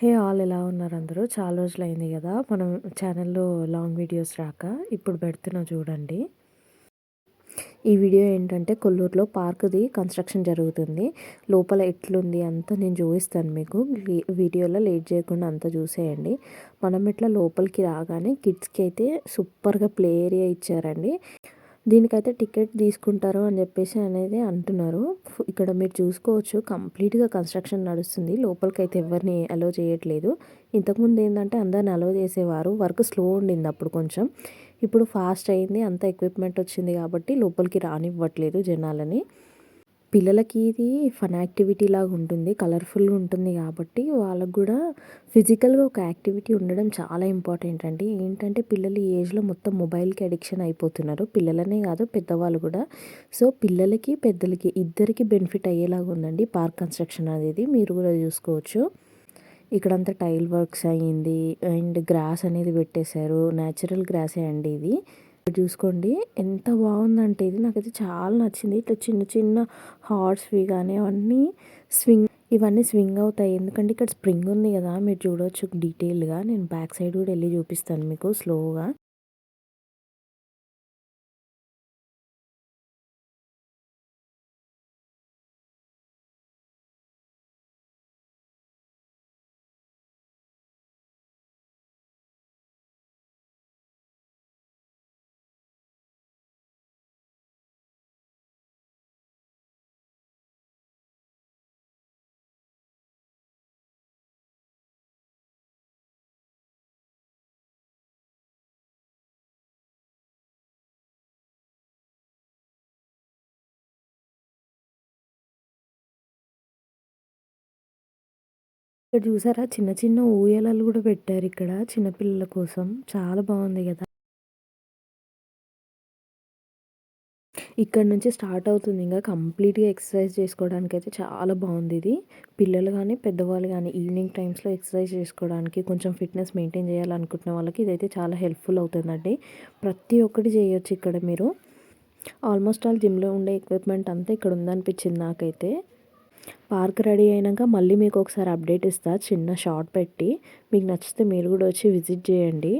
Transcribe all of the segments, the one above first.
Hey all ఎలా ఉన్నారు అందరూ? చాలా రోజులు అయింది కదా. మనం ఛానల్లో లాంగ్ వీడియోస్ రాక ఇప్పుడు పెడుతున్నా చూడండి. ఈ వీడియో ఏంటంటే కొల్లూరులో పార్క్ది కన్స్ట్రక్షన్ జరుగుతుంది. లోపల ఎట్లుంది అంతా నేను చూపిస్తాను మీకు. వీడియోలో లేట్ చేయకుండా అంతా చూసేయండి. మనం ఇట్లా లోపలికి రాగానే కిడ్స్కి అయితే సూపర్గా ప్లే ఏరియా ఇచ్చారండి. దీనికైతే టికెట్ తీసుకుంటారు అని చెప్పేసి అనేది అంటున్నారు. ఇక్కడ మీరు చూసుకోవచ్చు కంప్లీట్గా కన్స్ట్రక్షన్ నడుస్తుంది. లోపలికి అయితే ఎవరిని అలో చేయట్లేదు. ఇంతకుముందు ఏంటంటే అందరిని అలో చేసేవారు. వర్క్ స్లో ఉండింది అప్పుడు కొంచెం. ఇప్పుడు ఫాస్ట్ అయింది అంత ఎక్విప్మెంట్ వచ్చింది కాబట్టి లోపలికి రానివ్వట్లేదు జనాలని. పిల్లలకి ఇది ఫన్ యాక్టివిటీ లాగా ఉంటుంది కలర్ఫుల్గా ఉంటుంది కాబట్టి వాళ్ళకు కూడా ఫిజికల్గా ఒక యాక్టివిటీ ఉండడం చాలా ఇంపార్టెంట్ అండి. ఏంటంటే పిల్లలు ఈ ఏజ్లో మొత్తం మొబైల్కి అడిక్షన్ అయిపోతున్నారు పిల్లలనే కాదు పెద్దవాళ్ళు కూడా. సో పిల్లలకి పెద్దలకి ఇద్దరికి బెనిఫిట్ అయ్యేలాగా ఉందండి పార్క్ కన్స్ట్రక్షన్ అనేది. మీరు కూడా చూసుకోవచ్చు. ఇక్కడంతా టైల్ వర్క్స్ అయ్యింది అండ్ గ్రాస్ అనేది పెట్టేశారు న్యాచురల్ గ్రాసే అండి ఇది. చూసుకోండి. ఎంత బాగుందంటే ఇది. నాకైతే చాలా నచ్చింది. ఇట్లా చిన్న చిన్న హార్ట్స్వి కానీ అవన్నీ స్వింగ్ ఇవన్నీ స్వింగ్ అవుతాయి. ఎందుకంటే ఇక్కడ స్ప్రింగ్ ఉంది కదా. మీరు చూడవచ్చు డీటెయిల్గా నేను బ్యాక్ సైడ్ కూడా వెళ్ళి చూపిస్తాను మీకు స్లోగా. ఇక్కడ చూసారా? చిన్న చిన్న ఊయలలు కూడా పెట్టారు ఇక్కడ చిన్నపిల్లల కోసం. చాలా బాగుంది కదా. ఇక్కడ నుంచి స్టార్ట్ అవుతుంది ఇంకా కంప్లీట్గా ఎక్సర్సైజ్ చేసుకోవడానికి అయితే చాలా బాగుంది ఇది. పిల్లలు కానీ పెద్దవాళ్ళు కానీ ఈవినింగ్ టైమ్స్లో ఎక్సర్సైజ్ చేసుకోవడానికి కొంచెం ఫిట్నెస్ మెయింటైన్ చేయాలనుకుంటున్న వాళ్ళకి ఇదైతే చాలా హెల్ప్ఫుల్ అవుతుందండి. ప్రతి ఒక్కటి చేయొచ్చు ఇక్కడ మీరు. ఆల్మోస్ట్ ఆల్ జిమ్లో ఉండే ఎక్విప్మెంట్ అంతా ఇక్కడ ఉందనిపించింది నాకైతే. పార్క్ రెడీ అయినాక మళ్ళీ మీకు ఒకసారి అప్డేట్ ఇస్తా. చిన్న షార్ట్ పెట్టి. మీకు నచ్చితే మీరు కూడా వచ్చి విజిట్ చేయండి.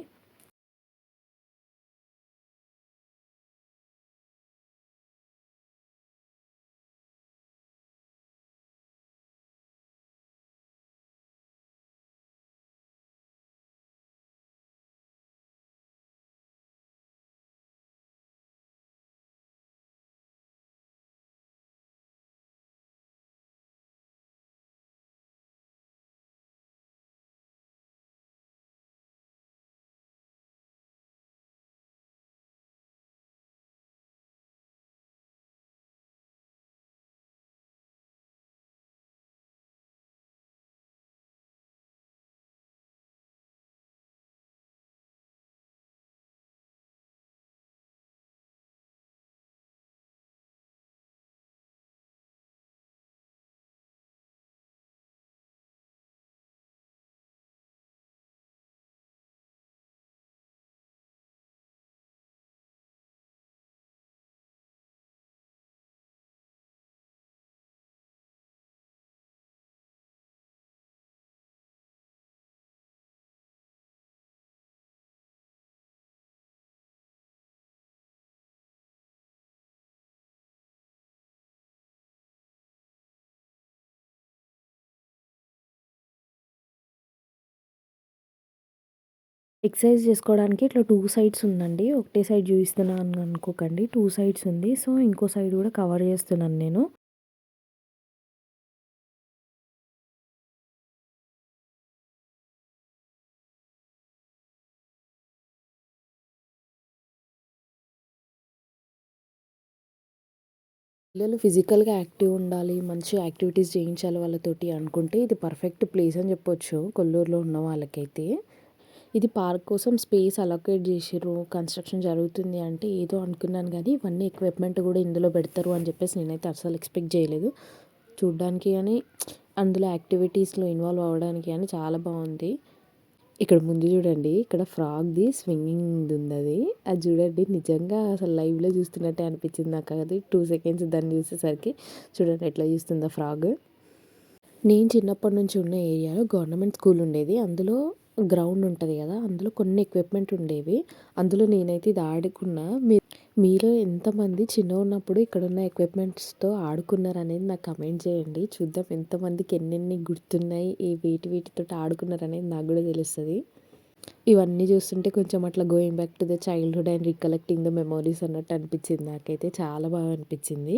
ఎక్సర్సైజ్ చేసుకోవడానికి ఇట్లా టూ సైడ్స్ ఉందండి. ఒకటే సైడ్ చూపిస్తున్నాను అనుకోకండి. టూ సైడ్స్ ఉంది. సో ఇంకో సైడ్ కూడా కవర్ చేస్తున్నాను నేను. పిల్లలు ఫిజికల్గా యాక్టివ్ ఉండాలి మంచి యాక్టివిటీస్ చేయించాలి వాళ్ళతోటి అనుకుంటే ఇది పర్ఫెక్ట్ ప్లేస్ అని చెప్పొచ్చు. కొల్లూరులో ఉన్న వాళ్ళకైతే. ఇది పార్క్ కోసం స్పేస్ అలొకేట్ చేసిర్రు. కన్స్ట్రక్షన్ జరుగుతుంది అంటే ఏదో అనుకున్నాను కానీ ఇవన్నీ ఎక్విప్మెంట్ కూడా ఇందులో పెడతారు అని చెప్పేసి నేనైతే అసలు ఎక్స్పెక్ట్ చేయలేదు. చూడ్డానికి కానీ అందులో యాక్టివిటీస్లో ఇన్వాల్వ్ అవ్వడానికి కానీ చాలా బాగుంది. ఇక్కడ ముందు చూడండి ఇక్కడ ఫ్రాగ్ది స్వింగింగ్ ఉంది అది అది చూడండి నిజంగా అసలు లైవ్లో చూస్తున్నట్టే అనిపించింది నాకు. అది టూ సెకండ్స్ దాన్ని చూసేసరికి చూడండి ఎట్లా చూస్తుందో ఫ్రాగ్. నేను చిన్నప్పటి నుంచి ఉన్న ఏరియాలో గవర్నమెంట్ స్కూల్ ఉండేది. అందులో గ్రౌండ్ ఉంటుంది కదా అందులో కొన్ని ఎక్విప్మెంట్ ఉండేవి. అందులో నేనైతే ఇది ఆడుకున్నా. మీ మీలో ఎంతమంది చిన్న ఉన్నప్పుడు ఇక్కడున్న ఎక్విప్మెంట్స్తో ఆడుకున్నారనేది నాకు కమెంట్ చేయండి. చూద్దాం ఎంతమందికి ఎన్నెన్ని గుర్తున్నాయి ఈ వీటి వీటితో ఆడుకున్నారనేది నాకు కూడా తెలుస్తుంది. ఇవన్నీ చూస్తుంటే కొంచెం అట్లా going back to the childhood and recollecting the memories అన్నట్టు అనిపించింది నాకైతే. చాలా బాగా అనిపించింది.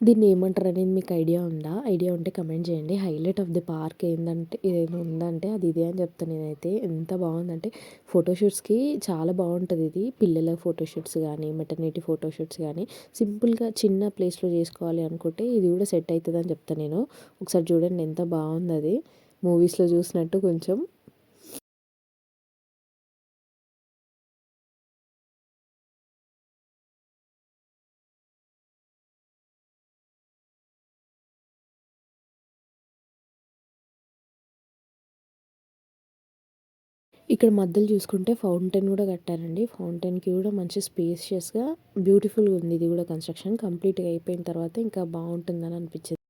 దీన్ని ఏమంటారు అనేది మీకు ఐడియా ఉందా? ఐడియా ఉంటే కమెంట్ చేయండి. హైలైట్ ఆఫ్ ది పార్క్ ఏంటంటే ఏదైనా ఉందంటే అది ఇదే అని చెప్తాను నేనైతే. ఎంత బాగుందంటే ఫోటోషూట్స్కి చాలా బాగుంటుంది ఇది. పిల్లల ఫోటోషూట్స్ కానీ మెటర్నిటీ ఫోటోషూట్స్ కానీ సింపుల్గా చిన్న ప్లేస్లో చేసుకోవాలి అనుకుంటే ఇది కూడా సెట్ అవుతుంది అని చెప్తాను నేను. ఒకసారి చూడండి ఎంత బాగుంది అది. మూవీస్లో చూసినట్టు కొంచెం ఇక్కడ మధ్యలో చూసుకుంటే ఫౌంటైన్ కూడా కట్టారండి. ఫౌంటైన్కి కూడా మంచి స్పేషియస్గా బ్యూటిఫుల్గా ఉంది. ఇది కూడా కన్స్ట్రక్షన్ కంప్లీట్గా అయిపోయిన తర్వాత ఇంకా బాగుంటుందని అనిపించింది.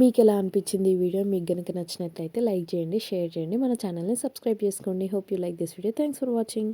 మీకు ఎలా అనిపించింది ఈ వీడియో? మీకు కనుక నచ్చినట్లయితే లైక్ చేయండి షేర్ చేయండి మన ఛానల్ని సబ్స్క్రైబ్ చేసుకోండి. Hope you like this video. Thanks for watching.